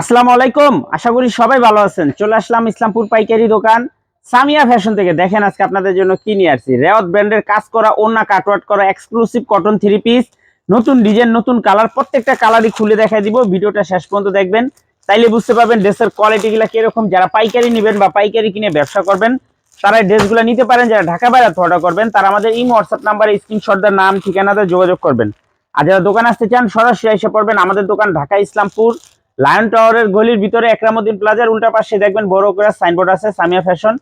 আসসালামু আলাইকুম। আশা করি সবাই ভালো আছেন। চলে আসলাম ইসলামপুর পাইকারি দোকান। সামিয়া ফ্যাশন থেকে দেখেন আজকে আপনাদের জন্য কি নিয়ে আসছি। রেওয়াত ব্র্যান্ডের কাজ করা ওন্না কাটওয়ার্ট করা এক্সক্লুসিভ কটন থ্রি পিস নতুন ডিজাইন নতুন কালার প্রত্যেকটা কালারই খুলে দেখাই দিব। ভিডিওটা শেষ পর্যন্ত দেখবেন। তাইলে বুঝতে পারবেন ড্রেসের কোয়ালিটিগুলো কীরকম। যারা পাইকারি নেবেন বা পাইকারি কিনে ব্যবসা করবেন তারা ড্রেসগুলো নিতে পারেন। যারা ঢাকা বাইরে অর্ডার করবেন, তারা আমাদের এই হোয়াটসঅ্যাপ নাম্বারে স্ক্রিনশট দেওয়ার নাম, ঠিকানাতে যোগাযোগ করবেন। আর যারা দোকান আসতে চান, সরাসরি এসে পড়বেন আমাদের দোকান, ঢাকা, ইসলামপুর। লায়ন টাওয়ারের গলির ভিতরে একরামুদ্দিন প্লাজার উল্টা পাশে দেখবেন বড় করে সাইনবোর্ড আছে, সামিয়া ফ্যাশন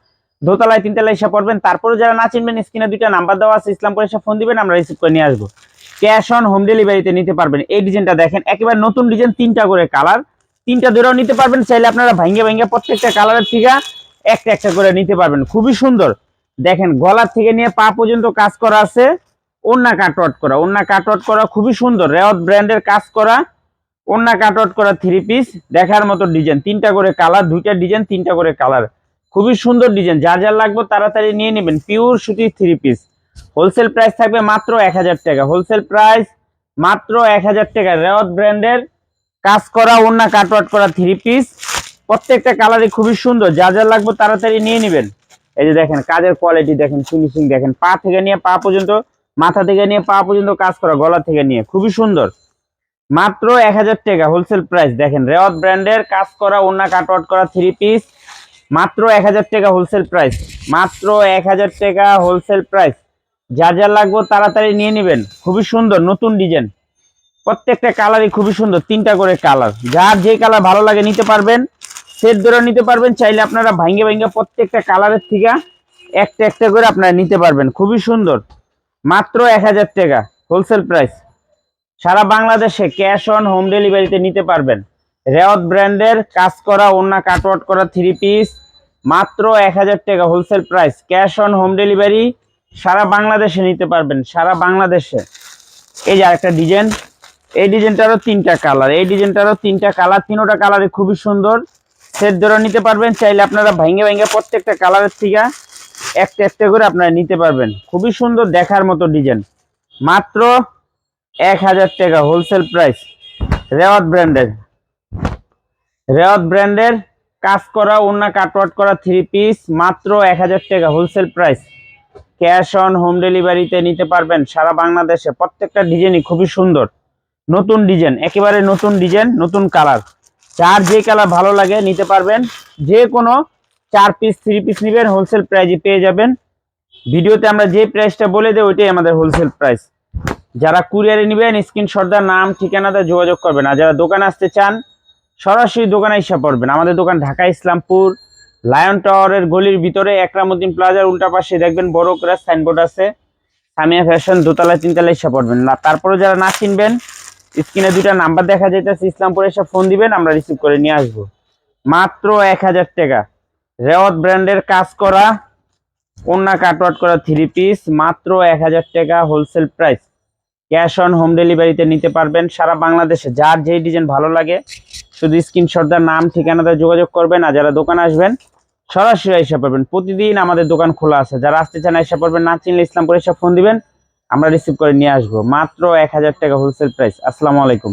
দোতলায় তিনতলায় এসে পড়বেন তারপরে যারা না চিনবেন স্ক্রিনে দুইটা নাম্বার দেওয়া আছে, ইসলামপুর এসে ফোন দিবেন, আমরা রিসিভ করে নিয়ে আসব। ক্যাশ অন হোম ডেলিভারিতে নিতে পারবেন। এই ডিজাইনটা দেখেন, একেবারে নতুন ডিজাইন তিনটা করে কালার তিনটা ধরেও নিতে পারবেন, চাইলে আপনারা ভাঙ্গে ভাঙ্গে প্রত্যেকটা কালারের থেকে একটা একটা করে নিতে পারবেন। খুবই সুন্দর। দেখেন, গলার থেকে নিয়ে পা পর্যন্ত কাজ করা আছে ওন্না কাটওয়ার্ট করা ওন্না কাটওয়ার্ট করা খুবই সুন্দর। রেওয়াত ব্র্যান্ডের কাজ করা। ওন্না কাটওয়ার্ট করা থ্রি পিস দেখার মতো ডিজাইন তিনটা করে কালার দুইটা ডিজাইন তিনটা করে কালার খুবই সুন্দর ডিজাইন যার যার লাগবে তাড়াতাড়ি নিয়ে নেবেন। পিওর সুতির থ্রি পিস হোলসেল প্রাইস থাকবে মাত্র এক হাজার টাকা। হোলসেল প্রাইস মাত্র এক হাজার টাকা। রেওয়াত ব্র্যান্ডের কাজ করা ওন্না কাটওয়ার্ট করা থ্রি পিস প্রত্যেকটা কালারই খুবই সুন্দর। যা যা লাগবে তাড়াতাড়ি নিয়ে নেবেন। এই যে দেখেন, কাজের কোয়ালিটি দেখেন ফিনিশিং দেখেন। পা থেকে নিয়ে পা পর্যন্ত, মাথা থেকে নিয়ে পা পর্যন্ত কাজ করা, গলা থেকে নিয়ে। খুবই সুন্দর। মাত্র এক হাজার টাকা হোলসেল প্রাইস দেখেন, রেওয়াত ব্র্যান্ডের কাজ করা ওন্না কাটওয়ার্ট করা থ্রি পিস মাত্র এক হাজার টাকা হোলসেল প্রাইস মাত্র এক হাজার টাকা হোলসেল প্রাইস যা যা লাগবে তাড়াতাড়ি নিয়ে নেবেন। খুবই সুন্দর, নতুন ডিজাইন প্রত্যেকটা কালারই খুবই সুন্দর, তিনটা করে কালার যার যে কালার ভালো লাগে নিতে পারবেন সেট ধরে নিতে পারবেন, চাইলে আপনারা ভাঙ্গে ভাঙ্গে প্রত্যেকটা কালারের থেকে একটা একটা করে আপনারা নিতে পারবেন। খুবই সুন্দর। মাত্র এক হাজার টাকা হোলসেল প্রাইস সারা বাংলাদেশে ক্যাশ অন হোম ডেলিভারিতে নিতে পারবেন। রেওয়াত ব্র্যান্ডের কাজ করা ওন্না কাটওয়ার্ট করা থ্রি পিস, মাত্র এক হাজার টাকা wholesale price. Cash on home delivery সারা বাংলাদেশে নিতে পারবেন, সারা বাংলাদেশে। এই যে একটা ডিজাইন, এই ডিজাইনটারও তিনটা কালার, এই ডিজাইনটারও তিনটা কালার, তিনোটা কালারে খুবই সুন্দর। সেট ধরে নিতে পারবেন, চাইলে আপনারা ভাঙ্গে ভাঙ্গে প্রত্যেকটা কালারের থেকে একটা একটা করে আপনারা নিতে পারবেন। খুবই সুন্দর দেখার মতো ডিজাইন। মাত্র এক হাজার টাকা হোলসেল প্রাইস রেওয়াত ব্র্যান্ডের রেওয়াত ব্র্যান্ডের কাজ করা ওন্না কাটওয়ার্ট করা থ্রি পিস মাত্র এক হাজার টাকা wholesale price cash on home ডেলিভারিতে নিতে পারবেন সারা বাংলাদেশে। প্রত্যেকটা ডিজাইনই খুবই সুন্দর। নতুন ডিজাইন, একেবারে নতুন ডিজাইন, নতুন কালার যার যে কালার ভালো লাগে নিতে পারবেন। যে কোনো চার পিস থ্রি পিস নেবেন হোলসেল প্রাইজে পেয়ে যাবেন। ভিডিওতে আমরা যে প্রাইসটা বলে দেই, ওইটাই আমাদের হোলসেল প্রাইস যারা কুরিয়ারে নেবেন স্ক্রিনশটদার নাম ঠিকানাতে যোগাযোগ করবেন। আর যারা দোকানে আসতে চান, সরাসরি দোকানে এসে পড়বেন। আমাদের দোকান ঢাকা ইসলামপুর, লায়ন টাওয়ারের গলির ভিতরে, একরামুদ্দিন প্লাজার উল্টা পাশে দেখবেন বড় করে সাইনবোর্ড আছে। সামিয়া ফ্যাশন দোতলা, তিনতলায় এসে পড়বেন। না, তারপরে যারা না চিনবেন স্ক্রিনে দুইটা নাম্বার দেখা যাইতেছে, ইসলামপুরে এসে ফোন দিবেন, আমরা রিসিভ করে নিয়ে আসব। মাত্র এক হাজার টাকা। রেওয়াত ব্র্যান্ডের কাজ করা ওন্না কাটওয়ার্ট করা থ্রি পিস মাত্র এক হাজার টাকা wholesale price cash on home ডেলিভারিতে নিতে পারবেন। সারা বাংলাদেশে যার যেই ডিজাইন ভালো লাগে, শুধু স্ক্রিনশটদার নাম, ঠিকানাতে যোগাযোগ করবেন আর যারা দোকানে আসবেন, সরাসরি এসে পারবেন প্রতিদিন আমাদের দোকান খোলা আছে। যারা আসতে চান এসে পারবেন না চিনলে করে এসে ফোন দিবেন, আমরা রিসিভ করে নিয়ে আসব। মাত্র এক হাজার টাকা হোলসেল প্রাইস আসসালামু আলাইকুম।